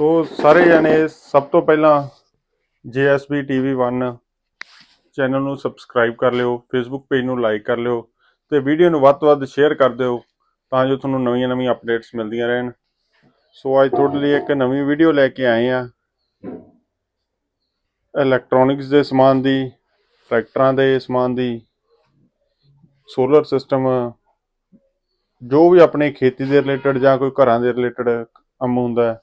ਸੋ ਸਾਰੇ ਜਣੇ ਸਭ ਤੋਂ ਪਹਿਲਾਂ JSB TV 1 ਚੈਨਲ ਨੂੰ ਸਬਸਕ੍ਰਾਈਬ ਕਰ ਲਿਓ ਫੇਸਬੁੱਕ ਪੇਜ ਨੂੰ ਲਾਈਕ ਕਰ ਲਿਓ ਤੇ ਵੀਡੀਓ ਨੂੰ ਵੱਧ ਤੋਂ ਵੱਧ ਸ਼ੇਅਰ ਕਰ ਦਿਓ ਤਾਂ ਜੋ ਤੁਹਾਨੂੰ ਨਵੀਆਂ-ਨਵੀਆਂ ਅਪਡੇਟਸ ਮਿਲਦੀਆਂ ਰਹਿਣ। ਸੋ ਅੱਜ ਤੁਹਾਡੇ ਲਈ ਇੱਕ ਨਵੀਂ ਵੀਡੀਓ ਲੈ ਕੇ ਆਏ ਆ ਇਲੈਕਟ੍ਰੋਨਿਕਸ ਦੇ ਸਮਾਨ ਦੀ ਟਰੈਕਟਰਾਂ ਦੇ ਸਮਾਨ ਦੀ ਸੋਲਰ ਸਿਸਟਮ ਜੋ ਵੀ ਆਪਣੇ ਖੇਤੀ ਦੇ ਰਿਲੇਟਡ ਜਾਂ ਕੋਈ ਘਰਾਂ ਦੇ ਰਿਲੇਟਡ ਕੰਮ ਹੁੰਦਾ ਹੈ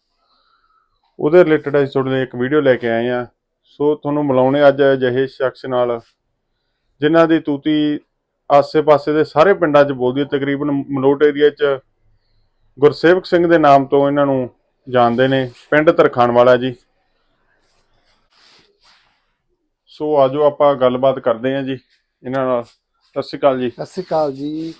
ਉਹਦੇ ਰਿਲੇਟਡ ਅਸੀਂ ਤੁਹਾਡੇ ਲਈ ਇੱਕ ਵੀਡੀਓ ਲੈ ਕੇ ਆਏ ਆ। ਸੋ ਤੁਹਾਨੂੰ ਮਿਲਾਉਣੇ ਅੱਜ ਅਜਿਹੇ ਸ਼ਖਸ ਨਾਲ, ਜਿਨ੍ਹਾਂ ਦੀ ਤੂਤੀ ਆਸੇ-ਪਾਸੇ ਦੇ ਸਾਰੇ ਪਿੰਡਾਂ 'ਚ ਬੋਲਦੀ ਹੈ। ਤਕਰੀਬਨ ਮਲੋਟ ਏਰੀਆ 'ਚ ਗੁਰਸੇਵਕ ਸਿੰਘ ਦੇ ਨਾਮ ਤੋਂ ਇਹਨਾਂ ਨੂੰ ਜਾਣਦੇ ਨੇ। ਪਿੰਡ ਤਰਖਾਣ ਵਾਲਾ ਜੀ। ਸੋ ਆਜੋ ਆਪਾਂ ਗੱਲਬਾਤ ਕਰਦੇ ਹਾਂ ਜੀ। ਇਹਨਾਂ ਨਾਲ। ਸਤਿ ਸ਼੍ਰੀ ਅਕਾਲ ਜੀ। ਸਤਿ ਸ਼੍ਰੀ ਅਕਾਲ ਜੀ।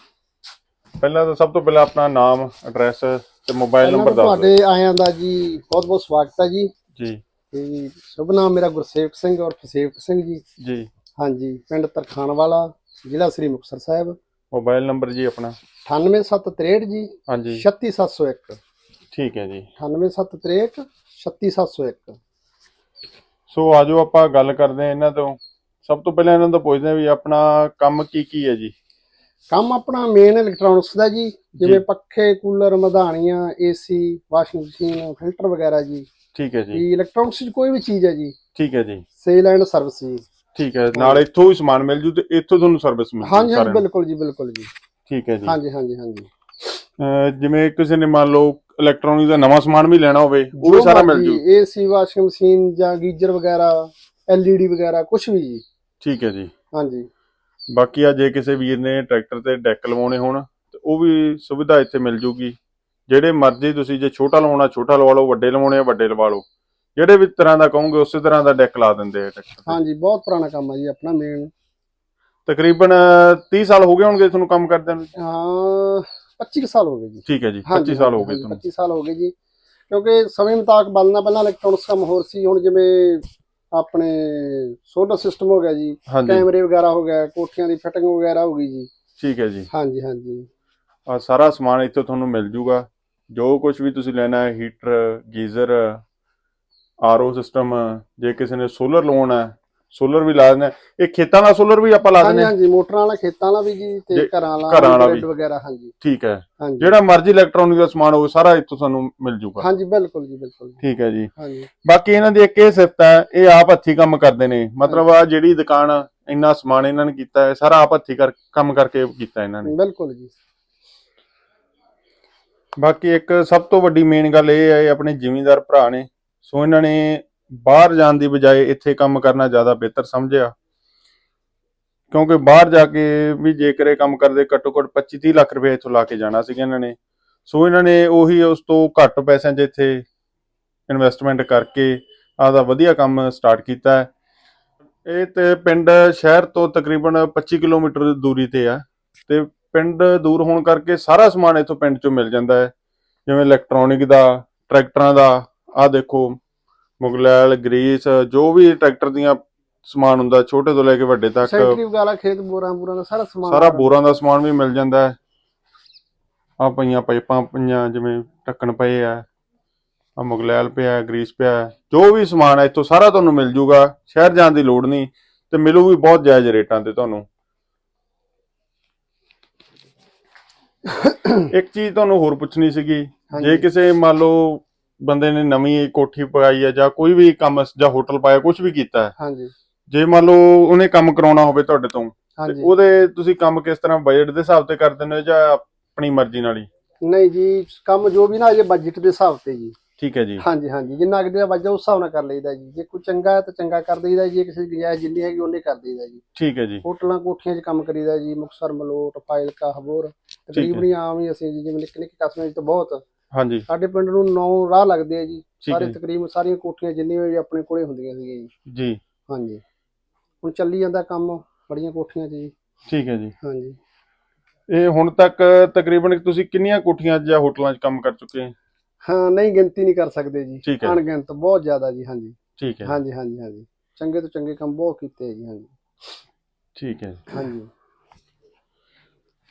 ਪਹਿਲਾਂ ਤਾਂ ਸਭ ਤੋਂ ਪਹਿਲਾਂ ਆਪਣਾ ਨਾਮ ਐਡਰੈਸ ਤੇ ਮੋਬਾਈਲ ਨੰਬਰ ਦੱਸ ਦਿਓ। ਤੁਹਾਡੇ ਆਇਆਂ ਦਾ ਜੀ ਬਹੁਤ ਬਹੁਤ ਸਵਾਗਤ ਹੈ ਜੀ। ਜੀ। ਤੇ ਸ਼ੁਭ ਨਾਮ ਮੇਰਾ ਗੁਰਸੇਵਕ ਸਿੰਘ ਔਰ ਫਸੇਵਕ ਸਿੰਘ ਜੀ। ਜੀ। ਹਾਂਜੀ ਪਿੰਡ ਤਰਖਾਣ ਵਾਲਾ ਜ਼ਿਲ੍ਹਾ ਸ੍ਰੀ ਮੁਕਤਸਰ ਸਾਹਿਬ। ਮੋਬਾਈਲ ਨੰਬਰ ਜੀ ਆਪਣਾ। 98763 ਜੀ ਹਾਂਜੀ। 36701 ਠੀਕ ਹੈ ਜੀ। 98763 36701 ਸੋ ਆਜੋ ਆਪਾਂ ਗੱਲ ਕਰਦੇ ਹਾਂ ਇਹਨਾਂ ਤੋਂ। ਸਭ ਤੋਂ ਪਹਿਲਾਂ ਇਹਨਾਂ ਤੋਂ ਪੁੱਛਦੇ ਹਾਂ ਵੀ ਆਪਣਾ ਕੰਮ ਕੀ ਕੀ ਹੈ ਜੀ। ਕੰਮ ਆਪਣਾ ਮੇਨ ਇਲੈਕਟ੍ਰੋਨਿਕਸ ਦਾ ਜੀ ਜਿਵੇਂ। ਪੱਖੇ ਕੂਲਰ ਮਧਾਣੀਆਂ ਏਸੀ ਵਾਸ਼ਿੰਗ ਮਸ਼ੀਨ ਫਿਲਟਰ ਵਗੈਰਾ ਜੀ। ਠੀਕ ਹੈ ਜੀ। ਇਲੈਕਟ੍ਰੋਨਿਕਸ ਦੀ ਕੋਈ ਵੀ ਚੀਜ਼ ਹੈ ਜੀ। ਠੀਕ ਹੈ ਜੀ। ਸੇਲ ਐਂਡ ਸਰਵਿਸ ਜੀ। ਠੀਕ ਹੈ ਨਾਲ ਇੱਥੋਂ ਹੀ ਸਮਾਨ ਮਿਲ ਜੂ ਤੇ ਇੱਥੋਂ ਤੁਹਾਨੂੰ ਸਰਵਿਸ ਮਿਲ ਜੂ ਹਾਂਜੀ। ਬਿਲਕੁਲ ਜੀ ਬਿਲਕੁਲ ਜੀ। ਠੀਕ ਹੈ ਜੀ। ਹਾਂਜੀ ਹਾਂਜੀ ਹਾਂਜੀ। ਜਿਵੇਂ ਕਿਸੇ ਨੇ ਮੰਨ ਲਓ ਇਲੈਕਟ੍ਰੋਨਿਕ ਦਾ ਨਵਾਂ ਸਮਾਨ ਵੀ ਲੈਣਾ ਹੋਵੇ ਉਹ ਵੀ ਸਾਰਾ ਮਿਲ ਜੂ। ਏਸੀ ਵਾਸ਼ਿੰਗ ਮਸ਼ੀਨ ਜਾਂ ਗੀਜ਼ਰ ਵਗੈਰਾ ਐਲਈਡੀ ਵਗੈਰਾ ਕੁਝ ਵੀ ਜੀ। ਠੀਕ ਹੈ ਜੀ। ਹਾਂਜੀ। ਬਾਕੀ ਆ ਜੇ ਕਿਸੇ ਵੀਰ ਨੇ ਟਰੈਕਟਰ ਤੇ ਡੈਕ ਲਵਾਉਣੇ ਹੋਣ ਤੇ ਉਹ ਵੀ ਸੁਵਿਧਾ ਇੱਥੇ ਮਿਲ ਜੂਗੀ। ਜਿਹੜੇ ਮਰਜ਼ੀ ਤੁਸੀਂ ਜੇ ਛੋਟਾ ਲਵਾਉਣਾ ਛੋਟਾ ਲਵਾ ਲਓ ਵੱਡੇ ਲਵਾਉਣੇ ਆ ਵੱਡੇ ਲਵਾ ਲਓ। ਜਿਹੜੇ ਵੀ ਤਰ੍ਹਾਂ ਦਾ ਕਹੋਗੇ ਉਸੇ ਤਰ੍ਹਾਂ ਦਾ ਡੈਕ ਲਾ ਦਿੰਦੇ ਆ ਟਰੈਕਟਰ ਹਾਂਜੀ ਬਹੁਤ ਪੁਰਾਣਾ ਕੰਮ ਹੈ ਜੀ ਆਪਣਾ ਮੇਨ ਤਕਰੀਬਨ 30 ਸਾਲ ਹੋ ਗਏ ਹੋਣਗੇ ਤੁਹਾਨੂੰ ਕੰਮ ਕਰਦਿਆਂ ਨੂੰ? ਹਾਂ 25 ਕੁ ਸਾਲ ਹੋ ਗਏ ਜੀ। ਠੀਕ ਹੈ ਜੀ ਹਾਂਜੀ 25 ਸਾਲ ਹੋ ਗਏ ਤੁਹਾਨੂੰ। 25 ਸਾਲ ਹੋ ਗਏ ਜੀ। ਕਿਉਂਕਿ ਸਮੇਂ ਮੁਤਾਬਕ ਬਦਲਣਾ ਪਹਿਲਾਂ ਇਲੈਕਟ੍ਰੋਨਿਕਸ ਕੰਮ ਹੋਰ ਸੀ। ਹੁਣ ਜਿਵੇਂ ਆਪਣੇ ਸੋਲਰ ਸਿਸਟਮ ਹੋ ਗਿਆ ਜੀ ਹਾਂਜੀ। ਕੈਮਰੇ ਵਗੈਰਾ ਹੋ ਗਿਆ ਕੋਠੀਆਂ ਦੀ ਫਿਟਿੰਗ ਵਗੈਰਾ ਹੋ ਗਈ ਜੀ। ਠੀਕ ਹੈ ਜੀ। ਹਾਂਜੀ ਹਾਂਜੀ। ਆ ਸਾਰਾ ਸਮਾਨ ਇੱਥੇ ਤੁਹਾਨੂੰ ਮਿਲ ਜੂਗਾ। ਜੋ ਕੁਝ ਵੀ ਤੁਸੀਂ ਲੈਣਾ ਹੈ ਹੀਟਰ ਗੀਜ਼ਰ ਆਰਓ ਸਿਸਟਮ ਜੇ ਕਿਸੇ ਨੇ ਸੋਲਰ ਲਵਾਉਣਾ ਹੈ ਸੋਲਰ ਵੀ ਲਾ ਦੇਣਾ ਇਹ ਖੇਤਾਂ ਦਾ ਸੋਲਰ ਵੀ ਆਪਾਂ ਲਾ ਹਾਂਜੀ ਦਿੰਦੇ ਹਾਂ ਹਾਂਜੀ ਮੋਟਰਾਂ ਵਾਲਾ ਖੇਤਾਂ ਵਾਲਾ ਵੀ ਜੀ ਤੇ ਜੇ ਘਰਾਂ ਵਾਲਾ ਘਰਾਂ ਵਾਲਾ grid ਵੀ। ਵਗੈਰਾ ਹਾਂਜੀ। ਠੀਕ ਹੈ। ਹਾਂਜੀ। ਜਿਹੜਾ ਮਰਜ਼ੀ ਇਲੈਕਟ੍ਰੋਨਿਕ ਦਾ ਸਮਾਨ ਹੋਵੇ ਸਾਰਾ ਇੱਥੋਂ ਤੁਹਾਨੂੰ ਮਿਲ ਜੂਗਾ। ਹਾਂਜੀ ਬਿਲਕੁਲ ਜੀ ਬਿਲਕੁਲ ਠੀਕ ਹੈ ਜੀ। ਹਾਂਜੀ। ਬਾਕੀ ਇਹਨਾਂ ਦੀ ਇੱਕ ਇਹ ਸਿਫਤ ਹੈ ਇਹ ਆਪ ਹੱਥੀ ਕੰਮ ਕਰਦੇ ਨੇ। ਮਤਲਬ ਆ ਜਿਹੜੀ ਦੁਕਾਨ ਆ, ਇੰਨਾ ਸਮਾਨ ਇਹਨਾਂ ਨੇ ਕੀਤਾ ਹੈ ਸਾਰਾ ਆਪ ਹੱਥੀ ਕਰ ਕੰਮ ਕਰਕੇ ਕੀਤਾ ਇਹਨਾਂ ਨੇ। ਬਿਲਕੁਲ ਜੀ। ਬਾਕੀ ਇੱਕ ਸਭ ਤੋਂ ਵੱਡੀ ਮੇਨ ਗੱਲ ਇਹ ਹੈ ਇਹ ਆਪਣੇ ਜ਼ਿਮੀਂਦਾਰ ਭਰਾ ਨੇ। ਸੋ ਇਹਨਾਂ ਨੇ ਬਾਹਰ ਜਾਣ ਦੀ ਬਜਾਏ ਇੱਥੇ ਕੰਮ ਕਰਨਾ ਜ਼ਿਆਦਾ ਬਿਹਤਰ ਸਮਝਿਆ। ਕਿਉਂਕਿ ਬਾਹਰ ਜਾ ਕੇ ਵੀ ਜੇਕਰ ਇਹ ਕੰਮ ਕਰਦੇ ਘੱਟੋ ਘੱਟ 25 30 ਲੱਖ ਰੁਪਏ ਇੱਥੋਂ ਲਾ ਕੇ ਜਾਣਾ ਸੀਗਾ ਇਹਨਾਂ ਨੇ। ਸੋ ਇਹਨਾਂ ਨੇ ਉਹੀ ਉਸ ਤੋਂ ਘੱਟ ਪੈਸਿਆਂ 'ਚ ਇੱਥੇ ਇਨਵੈਸਟਮੈਂਟ ਕਰਕੇ ਆਪਦਾ ਵਧੀਆ ਕੰਮ ਸਟਾਰਟ ਕੀਤਾ ਹੈ। ਇਹ ਤੇ ਪਿੰਡ ਸ਼ਹਿਰ ਤੋਂ ਤਕਰੀਬਨ 25 ਕਿਲੋਮੀਟਰ ਦੀ ਦੂਰੀ ਤੇ ਆ। ਤੇ ਪਿੰਡ ਦੂਰ ਹੋਣ ਕਰਕੇ ਸਾਰਾ ਸਮਾਨ ਇੱਥੋਂ ਪਿੰਡ ਚੋਂ ਮਿਲ ਜਾਂਦਾ ਹੈ। ਜਿਵੇਂ ਇਲੈਕਟ੍ਰੋਨਿਕ ਦਾ, ਟਰੈਕਟਰਾਂ ਦਾ, ਆਹ ਦੇਖੋ। ਮੁਗਲੈਲ ਗਰੀਸ ਜੋ ਵੀ ਟਰੈਕਟਰ ਦੀਆਂ ਸਮਾਨ ਹੁੰਦਾ ਛੋਟੇ ਤੋਂ ਲੈ ਕੇ ਵੱਡੇ ਤੱਕ ਸੈਂਟਰੀ ਵਗੈਰਾ ਖੇਤ ਬੋਰਾਂ ਬੋਰਾਂ ਦਾ ਸਾਰਾ ਸਮਾਨ ਸਾਰਾ ਬੋਰਾਂ ਦਾ ਸਮਾਨ ਵੀ ਮਿਲ ਜਾਂਦਾ ਹੈ। ਆ ਪਈਆਂ ਪਾਈਪਾਂ ਪਈਆਂ ਜਿਵੇਂ ਢੱਕਣ ਪਏ ਆ। ਆ ਮੁਗਲੈਲ ਪਿਆ ਗਰੀਸ ਪਿਆ। ਜੋ ਵੀ ਸਮਾਨ ਹੈ ਇੱਥੋਂ ਸਾਰਾ ਤੁਹਾਨੂੰ ਮਿਲ ਜੂਗਾ। ਸ਼ਹਿਰ ਜਾਣ ਦੀ ਲੋੜ ਨਹੀਂ ਤੇ ਮਿਲੂ ਵੀ ਬਹੁਤ ਜਾਇਜ਼ ਰੇਟਾਂ ਤੇ ਤੁਹਾਨੂੰ। ਇੱਕ ਚੀਜ਼ ਤੁਹਾਨੂੰ ਹੋਰ ਪੁੱਛਣੀ ਸੀਗੀ। ਜੇ ਕਿਸੇ ਮੰਨ ਲਓ ਬੰਦੇ ਨੇ ਨਵੀਂ ਕੋਠੀ ਪਾਈ ਹੈ ਜਾਂ ਕੋਈ ਵੀ ਕੰਮ ਜਾਂ ਹੋਟਲ ਪਾਇਆ ਕੁਝ ਵੀ ਕੀਤਾ ਹੈ। ਹਾਂਜੀ। ਜੇ ਮੰਨ ਲਓ ਉਹਨੇ ਕੰਮ ਕਰਾਉਣਾ ਹੋਵੇ ਤੁਹਾਡੇ ਤੋਂ ਤੇ ਉਹਦੇ ਤੁਸੀਂ ਕੰਮ ਕਿਸ ਤਰ੍ਹਾਂ ਬਜਟ ਦੇ ਹਿਸਾਬ ਤੇ ਕਰ ਦਿੰਦੇ ਹੋ ਜਾਂ ਆਪਣੀ ਮਰਜ਼ੀ ਨਾਲ ਹੀ? ਨਹੀਂ ਜੀ ਕੰਮ ਜੋ ਵੀ ਨਾ ਅਜੇ ਬਜਟ ਦੇ ਹਿਸਾਬ ਤੇ ਜੀ। ਠੀਕ ਹੈ ਜੀ। ਹਾਂਜੀ ਹਾਂਜੀ। ਜਿੰਨਾ ਅਗਦੇ ਦਾ ਬਜਟ ਉਸ ਹਿਸਾਬ ਨਾਲ ਕਰ ਲਈਦਾ ਜੀ। ਜੇ ਕੋਈ ਚੰਗਾ ਹੈ ਤਾਂ ਚੰਗਾ ਕਰ ਦਈਦਾ ਜੀ ਜੇ ਕਿਸੇ ਦੀ ਗੁੰਜਾਇਸ਼ ਜਿੰਨੀ ਹੈਗੀ ਉਹਨੇ ਕਰ ਦਈਦਾ ਜੀ। ਠੀਕ ਹੈ ਜੀ। ਹੋਟਲਾਂ ਕੋਠੀਆਂ 'ਚ ਕੰਮ ਕਰੀਦਾ ਜੀ ਮੁਕਸਰ ਮਲੋਟ ਫਾਇਲਕਾ ਹਬੋਰ। ਤਕਰੀਬਨ ਆਮ ਹੀ ਅਸੀਂ ਜੀ ਜਿਵੇਂ ਨਿੱਕੇ ਨਿੱਕੇ ਕਸਬਿਆਂ 'ਚ ਤਾਂ ਬਹੁਤ ਹਾਂਜੀ। ਸਾਡੇ ਪਿੰਡ ਨੂੰ ਨੌ ਰਾਹ ਲੱਗਦੇ ਆ ਜੀ। ਸਾਰੇ ਹੈ ਤਕਰੀਬਨ ਸਾਰੀਆਂ ਕੋਠੀਆਂ ਜਿੰਨੀਆਂ ਵੀ ਆਪਣੇ ਕੋਲੇ ਹੁੰਦੀਆਂ ਸੀਗੀਆਂ ਜੀ। ਜੀ। ਹਾਂਜੀ। ਹੁਣ ਚੱਲੀ ਜਾਂਦਾ ਕੰਮ ਬੜੀਆਂ ਕੋਠੀਆਂ 'ਚ ਜੀ। ਠੀਕ ਹੈ ਜੀ। ਹਾਂਜੀ। ਇਹ ਹੁਣ ਤੱਕ ਤਕਰੀਬਨ ਤੁਸੀਂ ਕਿੰਨੀਆਂ ਕੋਠੀਆਂ ਜਾਂ ਹੋਟਲਾਂ 'ਚ ਕੰਮ ਕਰ ਚੁੱਕੇ ਹੋ? ਹਾਂ ਨਹੀਂ ਗਿਣਤੀ ਨਹੀਂ ਕਰ ਸਕਦੇ ਜੀ। ਠੀਕ ਹੈ। ਅਣਗਿਣਤ ਬਹੁਤ ਜ਼ਿਆਦਾ ਜੀ ਹਾਂਜੀ। ਠੀਕ ਹੈ। ਹਾਂਜੀ ਹਾਂਜੀ ਹਾਂਜੀ। ਚੰਗੇ ਤੋਂ ਚੰਗੇ ਕੰਮ ਬਹੁਤ ਕੀਤੇ ਆ ਜੀ ਹਾਂਜੀ। ਠੀਕ ਹੈ। ਹਾਂਜੀ।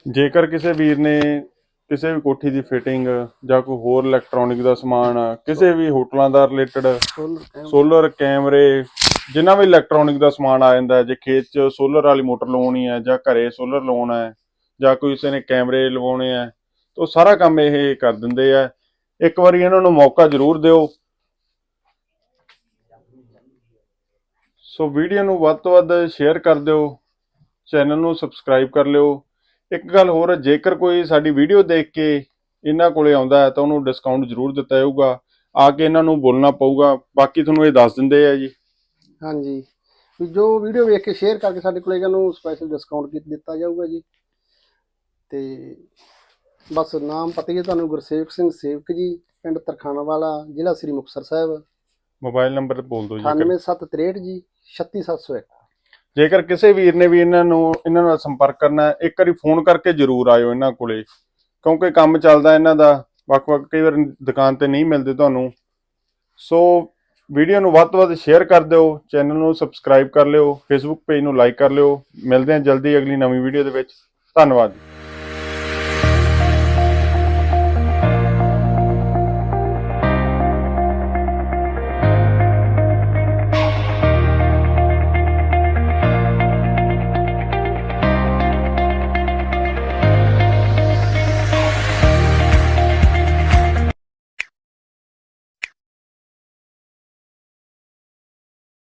ਜੇਕਰ ਕਿਸੇ ਵੀਰ ਨੇ ਕਿਸੇ ਵੀ ਕੋਠੀ ਦੀ ਫਿਟਿੰਗ ਜਾਂ ਕੋਈ ਹੋਰ ਇਲੈਕਟ੍ਰੋਨਿਕ ਦਾ ਸਮਾਨ ਕਿਸੇ ਵੀ ਹੋਟਲਾਂ ਦਾ ਰਿਲੇਟਡ ਸੋਲਰ ਕੈਮਰੇ ਜਿੰਨਾ ਵੀ ਇਲੈਕਟ੍ਰੋਨਿਕ ਦਾ ਸਮਾਨ ਆ ਜਾਂਦਾ ਜੇ ਖੇਤ 'ਚ ਸੋਲਰ ਵਾਲੀ ਮੋਟਰ ਲਵਾਉਣੀ ਹੈ ਜਾਂ ਘਰੇ ਸੋਲਰ ਲਵਾਉਣਾ ਹੈ ਜਾਂ ਕੋਈ ਕਿਸੇ ਨੇ ਕੈਮਰੇ ਲਵਾਉਣੇ ਆ ਤਾਂ ਸਾਰਾ ਕੰਮ ਇਹ ਕਰ ਦਿੰਦੇ ਆ। ਇੱਕ ਵਾਰੀ ਇਹਨਾਂ ਨੂੰ ਮੌਕਾ ਜ਼ਰੂਰ ਦਿਓ। ਸੋ ਵੀਡੀਓ ਨੂੰ ਵੱਧ ਤੋਂ ਵੱਧ ਸ਼ੇਅਰ ਕਰ ਦਿਓ ਚੈਨਲ ਨੂੰ ਸਬਸਕ੍ਰਾਈਬ ਕਰ ਲਿਓ। ਇੱਕ ਗੱਲ ਹੋਰ ਜੇਕਰ ਕੋਈ ਸਾਡੀ ਵੀਡੀਓ ਦੇਖ ਕੇ ਇਹਨਾਂ ਕੋਲੇ ਆਉਂਦਾ ਹੈ ਤਾਂ ਉਹਨੂੰ ਡਿਸਕਾਊਂਟ ਜ਼ਰੂਰ ਦਿੱਤਾ ਜਾਊਗਾ। ਆ ਕੇ ਇਹਨਾਂ ਨੂੰ ਬੋਲਣਾ ਪਊਗਾ। ਬਾਕੀ ਤੁਹਾਨੂੰ ਇਹ ਦੱਸ ਦਿੰਦੇ ਆ ਜੀ। ਹਾਂਜੀ। ਵੀ ਜੋ ਵੀਡੀਓ ਵੇਖ ਕੇ ਸ਼ੇਅਰ ਕਰਕੇ ਸਾਡੇ ਕੋਲੇ ਨੂੰ ਸਪੈਸ਼ਲ ਡਿਸਕਾਊਂਟ ਦਿੱਤਾ ਜਾਊਗਾ ਜੀ। ਤੇ ਬਸ ਨਾਮ ਪਤਾ ਹੀ ਹੈ ਤੁਹਾਨੂੰ ਗੁਰਸੇਵਕ ਸਿੰਘ ਸੇਵਕ ਜੀ ਪਿੰਡ ਤਰਖਾਣਾ ਵਾਲਾ ਜ਼ਿਲ੍ਹਾ ਸ੍ਰੀ ਮੁਕਤਸਰ ਸਾਹਿਬ। ਮੋਬਾਈਲ ਨੰਬਰ ਬੋਲ ਦਿਓ ਜੇਕਰ 98763 ਜੀ 36701 ਜੇਕਰ ਕਿਸੇ ਵੀਰ ਨੇ ਵੀ ਇਹਨਾਂ ਨੂੰ, ਇਹਨਾਂ ਨਾਲ ਸੰਪਰਕ ਕਰਨਾ ਇੱਕ ਵਾਰੀ ਫੋਨ ਕਰਕੇ ਜ਼ਰੂਰ ਆਇਓ ਇਹਨਾਂ ਕੋਲੇ। ਕਿਉਂਕਿ ਕੰਮ ਚੱਲਦਾ ਇਹਨਾਂ ਦਾ, ਵੱਖ-ਵੱਖ ਕਈ ਵਾਰ ਦੁਕਾਨ ਤੇ ਨਹੀਂ ਮਿਲਦੇ ਤੁਹਾਨੂੰ। ਸੋ ਵੀਡੀਓ ਨੂੰ ਵੱਧ ਤੋਂ ਵੱਧ ਸ਼ੇਅਰ ਕਰ ਦਿਓ, ਚੈਨਲ ਨੂੰ ਸਬਸਕ੍ਰਾਈਬ ਕਰ ਲਿਓ ਫੇਸਬੁੱਕ ਪੇਜ ਨੂੰ ਲਾਈਕ ਕਰ ਲਿਓ। ਮਿਲਦੇ ਹਾਂ ਜਲਦੀ ਅਗਲੀ ਨਵੀਂ ਵੀਡੀਓ ਦੇ ਵਿੱਚ। ਧੰਨਵਾਦ